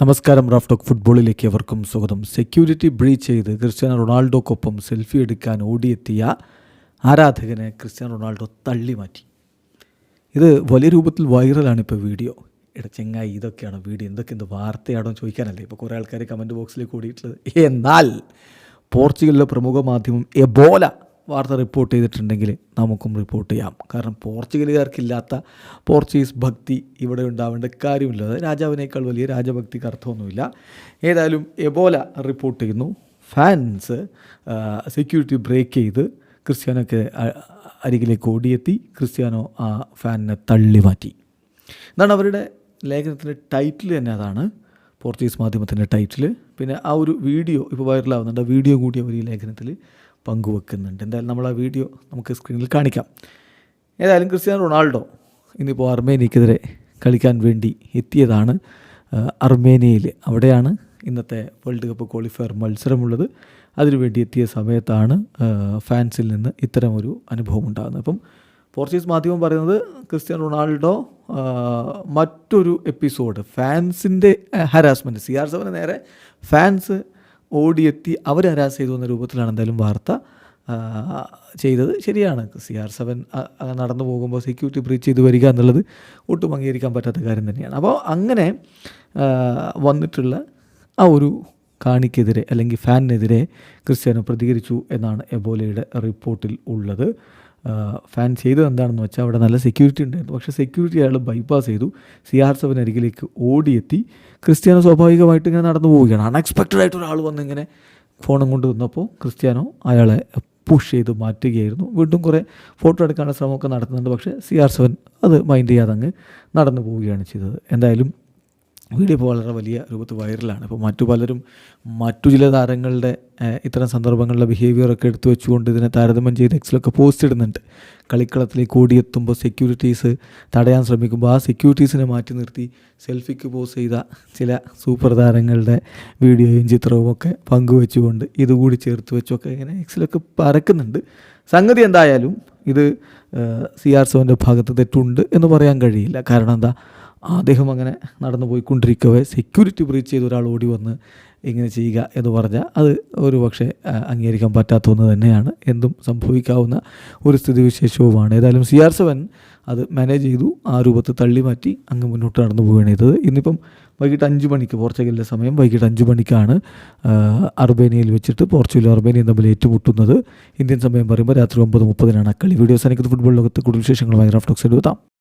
നമസ്കാരം Raf talk ഫുട്ബോളിലേക്ക് അവർക്കും സ്വാഗതം. സെക്യൂരിറ്റി ബ്രീച്ച് ചെയ്ത് ക്രിസ്ത്യാനോ റൊണാൾഡോക്കൊപ്പം സെൽഫി എടുക്കാൻ ഓടിയെത്തിയ ആരാധകനെ ക്രിസ്ത്യാനോ റൊണാൾഡോ തള്ളി മാറ്റി. ഇത് വലിയ രൂപത്തിൽ വൈറലാണ് ഇപ്പോൾ വീഡിയോ. ഇട ചെങ്ങായി ഇതൊക്കെയാണ് വീഡിയോ? എന്തൊക്കെ എന്ത് വാർത്തയാണോ ചോദിക്കാനല്ലേ? ഇപ്പോൾ കുറേ ആൾക്കാർ കമന്റ് ബോക്സിൽ കൂടിയിട്ടുള്ളത് എന്നാൽ പോർച്ചുഗലിലെ പ്രമുഖ മാധ്യമം എബോല വാർത്ത റിപ്പോർട്ട് ചെയ്തിട്ടുണ്ടെങ്കിൽ നമുക്കും റിപ്പോർട്ട് ചെയ്യാം. കാരണം പോർച്ചുഗലുകാർക്കില്ലാത്ത പോർച്ചുഗീസ് ഭക്തി ഇവിടെ ഉണ്ടാവേണ്ട കാര്യമില്ല. രാജാവിനേക്കാൾ വലിയ രാജഭക്തിക്ക് അർത്ഥമൊന്നുമില്ല. ഏതായാലും എബോല റിപ്പോർട്ട് ചെയ്യുന്നു. ഫാൻസ് സെക്യൂരിറ്റി ബ്രേക്ക് ചെയ്ത് ക്രിസ്ത്യാനോക്ക് അരികിലേക്ക് ഓടിയെത്തി. ക്രിസ്ത്യാനോ ആ ഫാനിനെ തള്ളി മാറ്റി എന്നാണ് അവരുടെ ലേഖനത്തിന്റെ ടൈറ്റിൽ തന്നെ. അതാണ് പോർച്ചുഗീസ് മാധ്യമത്തിന്റെ ടൈറ്റിൽ പിന്നെ ആ ഒരു വീഡിയോ ഇപ്പോൾ വൈറലാവുന്നുണ്ട് ആ വീഡിയോ കൂടി അവർ ഈ ലേഖനത്തിൽ പങ്കുവെക്കുന്നുണ്ട്. എന്തായാലും നമ്മൾ ആ വീഡിയോ നമുക്ക് സ്ക്രീനിൽ കാണിക്കാം. ഏതായാലും ക്രിസ്ത്യാനോ റൊണാൾഡോ ഇന്നിപ്പോൾ അർമേനിയക്കെതിരെ കളിക്കാൻ വേണ്ടി എത്തിയതാണ്. അർമേനിയയിൽ അവിടെയാണ് ഇന്നത്തെ വേൾഡ് കപ്പ് ക്വാളിഫയർ മത്സരമുള്ളത്. അതിനുവേണ്ടി എത്തിയ സമയത്താണ് ഫാൻസിൽ നിന്ന് ഇത്തരമൊരു അനുഭവം ഉണ്ടാകുന്നത് അപ്പം പോർച്ചുഗീസ് മാധ്യമം പറയുന്നത് ക്രിസ്ത്യാൻ റൊണാൾഡോ മറ്റൊരു എപ്പിസോഡ് ഫാൻസിന്റെ ഹരാസ്മെന്റ് സി ആർ സെവന് നേരെ ഫാൻസ് ഓടിയെത്തി അവർ ഹരാസ് ചെയ്തു എന്ന രൂപത്തിലാണ് എന്തായാലും വാർത്ത ചെയ്തത്. ശരിയാണ് സി ആർ സെവൻ നടന്നു പോകുമ്പോൾ സെക്യൂരിറ്റി ബ്രീച്ച് ചെയ്ത് വരിക എന്നുള്ളത് ഒട്ടും അംഗീകരിക്കാൻ പറ്റാത്ത കാര്യം തന്നെയാണ്. അപ്പോൾ അങ്ങനെ വന്നിട്ടുള്ള ആ ഒരു കാണിക്കെതിരെ അല്ലെങ്കിൽ ഫാനിനെതിരെ ക്രിസ്ത്യാനോ പ്രതികരിച്ചു എന്നാണ് എബോലയുടെ റിപ്പോർട്ടിൽ ഉള്ളത്. ഫാൻ ചെയ്തത് എന്താണെന്ന് വെച്ചാൽ അവിടെ നല്ല സെക്യൂരിറ്റി ഉണ്ടായിരുന്നു. പക്ഷേ സെക്യൂരിറ്റി അയാൾ ബൈപ്പാസ് ചെയ്തു. സി ആർ സെവൻ അരികിലേക്ക് ഓടിയെത്തി. ക്രിസ്ത്യാനോ സ്വാഭാവികമായിട്ട് ഇങ്ങനെ നടന്നു പോവുകയാണ്. അൺഎക്സ്പെക്റ്റഡ് ആയിട്ട് ഒരാൾ വന്ന് ഇങ്ങനെ ഫോണും കൊണ്ട് വന്നപ്പോൾ ക്രിസ്ത്യാനോ അയാളെ പുഷ് ചെയ്ത് മാറ്റുകയായിരുന്നു. വീണ്ടും കുറേ ഫോട്ടോ എടുക്കാനുള്ള ശ്രമമൊക്കെ നടത്തുന്നുണ്ട്. പക്ഷേ സി ആർ സെവൻ അത് മൈൻഡ് ചെയ്യാതെ അങ്ങ് നടന്നു പോവുകയാണ് ചെയ്തത്. എന്തായാലും വീഡിയോ ഇപ്പോൾ വളരെ വലിയ രൂപത്തിൽ വൈറലാണ്. ഇപ്പോൾ മറ്റു പലരും മറ്റു ചില താരങ്ങളുടെ ഇത്തരം സന്ദർഭങ്ങളിലെ ബിഹേവിയറൊക്കെ എടുത്തു വെച്ചുകൊണ്ട് ഇതിനെ താരതമ്യം ചെയ്ത് എക്സിലൊക്കെ പോസ്റ്റ് ഇടുന്നുണ്ട്. കളിക്കളത്തിലേക്ക് ഓടിയെത്തുമ്പോൾ സെക്യൂരിറ്റീസ് തടയാൻ ശ്രമിക്കുമ്പോൾ ആ സെക്യൂരിറ്റീസിനെ മാറ്റി നിർത്തി സെൽഫിക്ക് പോസ് ചെയ്ത ചില സൂപ്പർ താരങ്ങളുടെ വീഡിയോയും ചിത്രവും ഒക്കെ പങ്കുവെച്ചുകൊണ്ട് ഇതുകൂടി ചേർത്ത് വെച്ചൊക്കെ ഇങ്ങനെ എക്സിലൊക്കെ പരക്കുന്നുണ്ട്. സംഗതി എന്തായാലും ഇത് സി ആർ സെവന്റെ ഭാഗത്ത് തെറ്റുണ്ട് എന്ന് പറയാൻ കഴിയില്ല. കാരണം എന്താ? അദ്ദേഹം അങ്ങനെ നടന്നു പോയിക്കൊണ്ടിരിക്കവേ. സെക്യൂരിറ്റി ബ്രീച്ച് ചെയ്ത് ഒരാൾ ഓടി വന്ന് ഇങ്ങനെ ചെയ്യുക എന്ന് പറഞ്ഞാൽ അത് ഒരു പക്ഷേ അംഗീകരിക്കാൻ പറ്റാത്ത ഒന്ന് തന്നെയാണ്. എന്തും സംഭവിക്കാവുന്ന ഒരു സ്ഥിതിവിശേഷവുമാണ്. ഏതായാലും സി ആർ സെവൻ അത് മാനേജ് ചെയ്തു. ആ രൂപത്ത് തള്ളി മാറ്റി അങ്ങ് മുന്നോട്ട് നടന്നു പോവുകയാണ് ചെയ്തത്. ഇന്നിപ്പം വൈകിട്ട് അഞ്ച് മണിക്ക് പോർച്ചുഗലിലെ സമയം. വൈകിട്ട് അഞ്ച് മണിക്കാണ് അർബേനിയയിൽ വെച്ചിട്ട് പോർച്ചുഗലും അർബേനിയയും തമ്മിൽ ഏറ്റുമുട്ടുന്നത്. ഇന്ത്യൻ സമയം പറയുമ്പോൾ രാത്രി ഒമ്പത് മുപ്പതിനാണ് അക്കളി കളി. വീഡിയോസ് എനിക്ക് ഫുട്ബോൾ ലോകത്ത് കൂടുതൽ വിശേഷങ്ങളുമായി റാഫ്റ്റോക്സ് എടുത്താം.